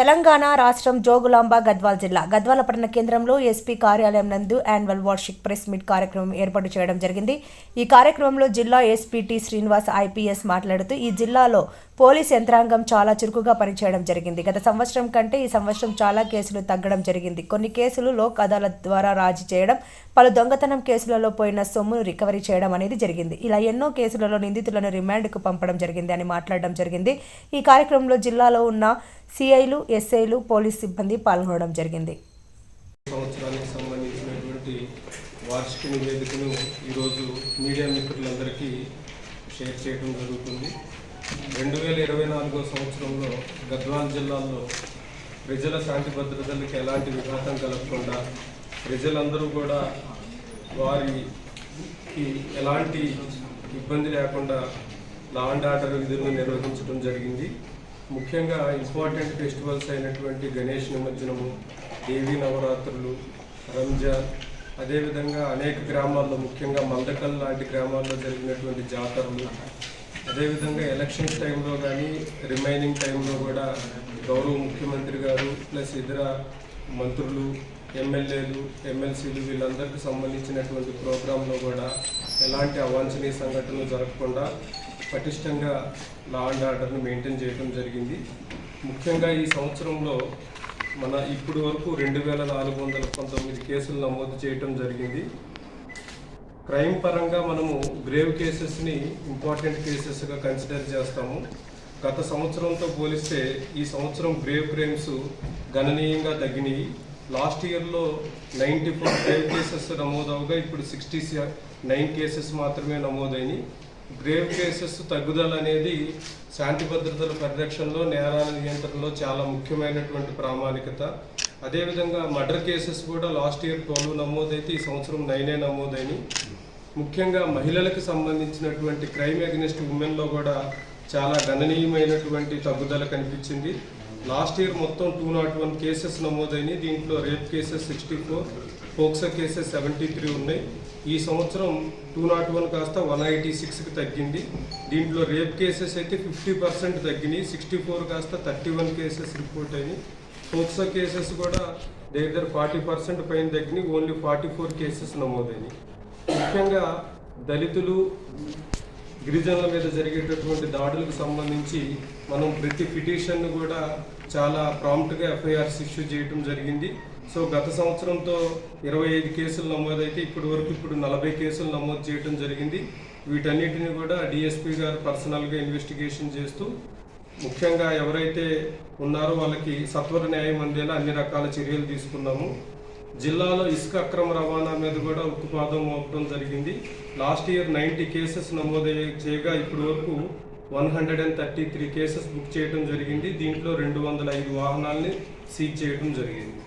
తెలంగాణ రాష్ట్రం జోగులాంబ గద్వాల్ జిల్లా. గద్వాల పట్టణ కేంద్రంలో ఎస్పీ కార్యాలయం నందు యాన్యువల్ వార్షిక్ ప్రెస్ మీట్ కార్యక్రమం ఏర్పాటు చేయడం జరిగింది. ఈ కార్యక్రమంలో జిల్లా ఎస్పీ టి శ్రీనివాస్ ఐపీఎస్ మాట్లాడుతూ ఈ జిల్లాలో పోలీస్ యంత్రాంగం చాలా చురుకుగా పనిచేయడం జరిగింది. గత సంవత్సరం కంటే ఈ సంవత్సరం చాలా కేసులు తగ్గడం జరిగింది. కొన్ని కేసులు లోక్ అదాలత్ ద్వారా రాజీ చేయడం పలు దొంగతనం కేసులలో పోయిన సొమ్మును రికవరీ చేయడం అనేది జరిగింది. ఇలా ఎన్నో కేసులలో నిందితులను రిమాండ్కు పంపడం జరిగింది అని మాట్లాడడం జరిగింది. ఈ కార్యక్రమంలో జిల్లాలో ఉన్న సిఐలు ఎస్ఐలు పోలీస్ సిబ్బంది పాల్గొనడం జరిగింది. సంవత్సరానికి సంబంధించినటువంటి వార్షిక నివేదికను ఈరోజు మీడియా మిత్రులందరికీ షేర్ చేయడం జరుగుతుంది. రెండు వేల ఇరవై నాలుగో సంవత్సరంలో గద్వాల్ జిల్లాలో ప్రజల శాంతి భద్రతలకు ఎలాంటి విఘాతం కలగకుండా ప్రజలందరూ కూడా వారికి ఎలాంటి ఇబ్బంది లేకుండా లా అండ్ ఆర్డర్ విధులను నిర్వహించడం జరిగింది. ముఖ్యంగా ఇంపార్టెంట్ ఫెస్టివల్స్ అయినటువంటి గణేష్ నిమజ్జనము దేవీ నవరాత్రులు రంజాన్ అదేవిధంగా అనేక గ్రామాల్లో ముఖ్యంగా మందకల్ లాంటి గ్రామాల్లో జరిగినటువంటి జాతరలు అదేవిధంగా ఎలక్షన్ టైంలో కానీ రిమైనింగ్ టైంలో కూడా గౌరవ ముఖ్యమంత్రి గారు ప్లస్ ఇతర మంత్రులు ఎమ్మెల్యేలు ఎమ్మెల్సీలు వీళ్ళందరికీ సంబంధించినటువంటి ప్రోగ్రాంలో కూడా ఎలాంటి అవాంఛనీయ సంఘటనలు జరగకుండా పటిష్టంగా లా అండ్ ఆర్డర్ని మెయింటైన్ చేయడం జరిగింది. ముఖ్యంగా ఈ సంవత్సరంలో మన ఇప్పటి వరకు రెండు వేల నాలుగు వందల పంతొమ్మిది కేసులు నమోదు చేయటం జరిగింది. క్రైమ్ పరంగా మనము గ్రేవ్ కేసెస్ని ఇంపార్టెంట్ కేసెస్గా కన్సిడర్ చేస్తాము. గత సంవత్సరంతో పోలిస్తే ఈ సంవత్సరం గ్రేవ్ క్రైమ్స్ గణనీయంగా తగ్గినాయి. లాస్ట్ ఇయర్లో నైంటీ ఫోర్ గ్రేవ్ కేసెస్ నమోదవగా ఇప్పుడు సిక్స్టీ నైన్ కేసెస్ మాత్రమే నమోదైనవి గ్రేవ్ కేసెస్ తగ్గుదల అనేది శాంతి భద్రతల పరిరక్షణలో నేరాల నియంత్రణలో చాలా ముఖ్యమైనటువంటి ప్రామాణికత. అదేవిధంగా మర్డర్ కేసెస్ కూడా లాస్ట్ ఇయర్ ట్వెల్వ్ నమోదైతే ఈ సంవత్సరం నైనే నమోదైనవి ముఖ్యంగా మహిళలకు సంబంధించినటువంటి క్రైమ్ అగెనిస్ట్ ఉమెన్లో కూడా చాలా గణనీయమైనటువంటి తగ్గుదల కనిపించింది. లాస్ట్ ఇయర్ మొత్తం టూ నాట్ వన్ కేసెస్ నమోదైనాయి. దీంట్లో rape cases sixty four POCSO cases seventy three ఉన్నాయి. ఈ సంవత్సరం టూ నాట్ వన్ కాస్త వన్ ఎయిటీ సిక్స్కి తగ్గింది. దీంట్లో రేప్ కేసెస్ అయితే ఫిఫ్టీ పర్సెంట్ తగ్గినాయి. సిక్స్టీ ఫోర్ కాస్త థర్టీ వన్ కేసెస్ రిపోర్ట్ అయినాయి. పోక్సో కేసెస్ కూడా దగ్గర ఫార్టీ పర్సెంట్ పైన తగ్గినాయి. ఓన్లీ ఫార్టీ ఫోర్ కేసెస్ నమోదైనాయి. ముఖ్యంగా దళితులు గిరిజనుల మీద జరిగేటటువంటి దాడులకు సంబంధించి మనం ప్రతి పిటిషన్ను కూడా చాలా ప్రాంప్ట్గా ఎఫ్ఐఆర్స్ ఇష్యూ చేయడం జరిగింది. సో గత సంవత్సరంతో ఇరవై ఐదు కేసులు నమోదైతే ఇప్పటి వరకు ఇప్పుడు నలభై కేసులు నమోదు చేయడం జరిగింది. వీటన్నిటిని కూడా డిఎస్పీ గారు పర్సనల్గా ఇన్వెస్టిగేషన్ చేస్తూ ముఖ్యంగా ఎవరైతే ఉన్నారో వాళ్ళకి సత్వర న్యాయం అందేలా అన్ని రకాల చర్యలు తీసుకున్నాము. జిల్లాలో ఇసుక అక్రమ రవాణా మీద కూడా ఉక్కుపాదం మోపడం జరిగింది. లాస్ట్ ఇయర్ నైంటీ కేసెస్ నమోదు చేయగా ఇప్పటి వరకు one hundred and thirty three cases book చేయడం జరిగింది. దీంట్లో రెండు వందల ఐదు వాహనాల్ని సీజ్ చేయడం జరిగింది.